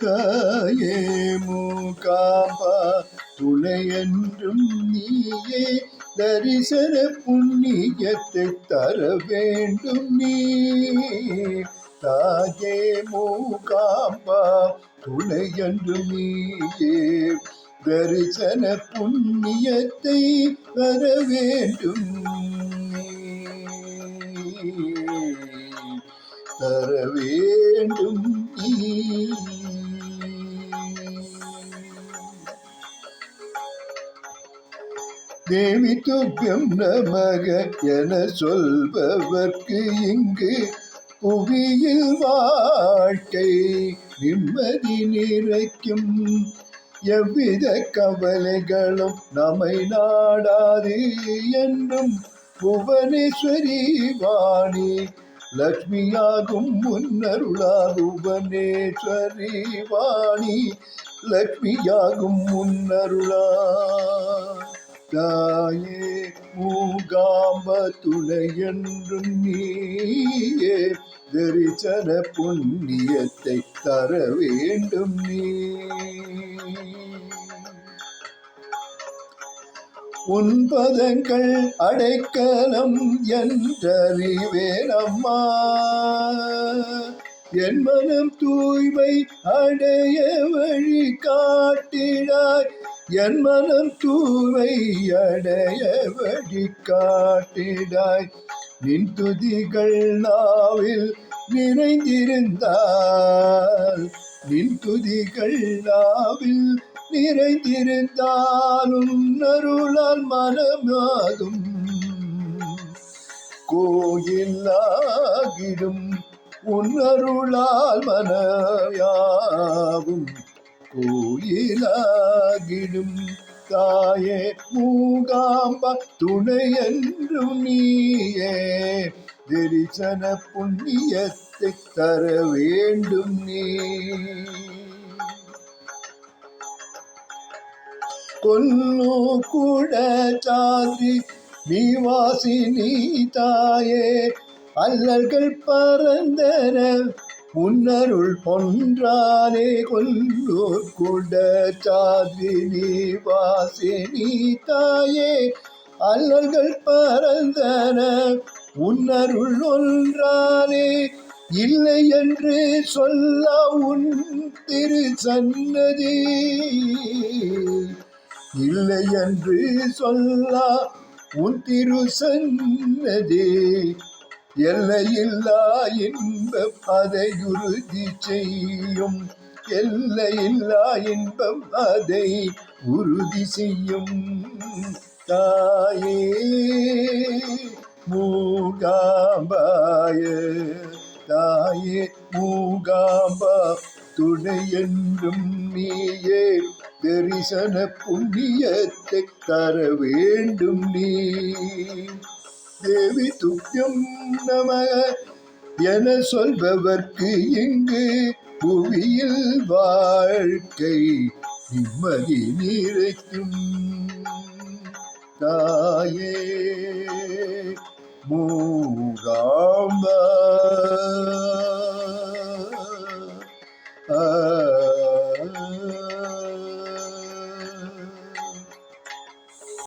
தாயே மூகாம்பா துணை என்றும் நீயே தரிசன புண்ணியத்தை தர வேண்டும் நீ தாயே மூகாம்பா துணை என்றும் நீயே தரிசன புண்ணியத்தை வர வேண்டும் தர வேண்டும் நீ. தேவி துப்பியம் நமக என சொல்பவர்க்கு இங்கு புவியில் வாழ்க்கை நிம்மதி நிறைக்கும். எவ்வித கவலைகளும் நம்மை நாடாது என்றும் புவனேஸ்வரி வாணி. லக்ஷ்மியாகும் முன்னருளா புவனேஸ்வரி வாணி. லக்ஷ்மியாகும் முன்னருளா தாயே மூகாம்ப துணை என்றும் நீயே தரிசன புண்ணியத்தை தர வேண்டும் நீ. உன்பதங்கள் அடைக்கலம் என்றறிவேன் அம்மா. என் மனம் தூய்மை அடைய வழி என் மனம் தூவை அடைய வழிகாட்டிடாய் நின் துதிகள் நாவில் நிறைந்திருந்தால் நின் துதிகள் நாவில் நிறைந்திருந்தாலும் அருளால் மனமாகும். கோயிலாகிடும் உன்னருளால் அருளால் கோயிலாகிடும் தாயே மூகாம்ப துணை என்றும் நீயே. தரிசன புண்ணியத்தை தர வேண்டும் நீ. கொல்லு கூட சாதி நீவாசினி தாயே. அல்லர்கள் பரந்தன உன்னருள் பொன்றானே கொல்லூர் கூட சாதி நீவாசினி தாயே. அல்லல்கள் பறந்தன உன்னருள் ஒன்றானே. இல்லை என்று சொல்ல உன் திரு சன்னதி. இல்லை என்று சொல்ல உன் திரு சன்னதி. எல்லையில்லா இன்ப பதையுறுதி செய்யும். எல்லையில்லா இன்பம் அதை உறுதி செய்யும். தாயே மூகாம்பாய தாயே மூகாம்பா துணை என்றும் நீயே தரிசன புண்ணியத்தை தர வேண்டும் நீ. தேவி துக்கியம் நம. என சொல்பவர்க்கு இங்கு புவியில் வாழ்க்கை நிம்மதி நிறைக்கும் தாயே. மூகாம்பா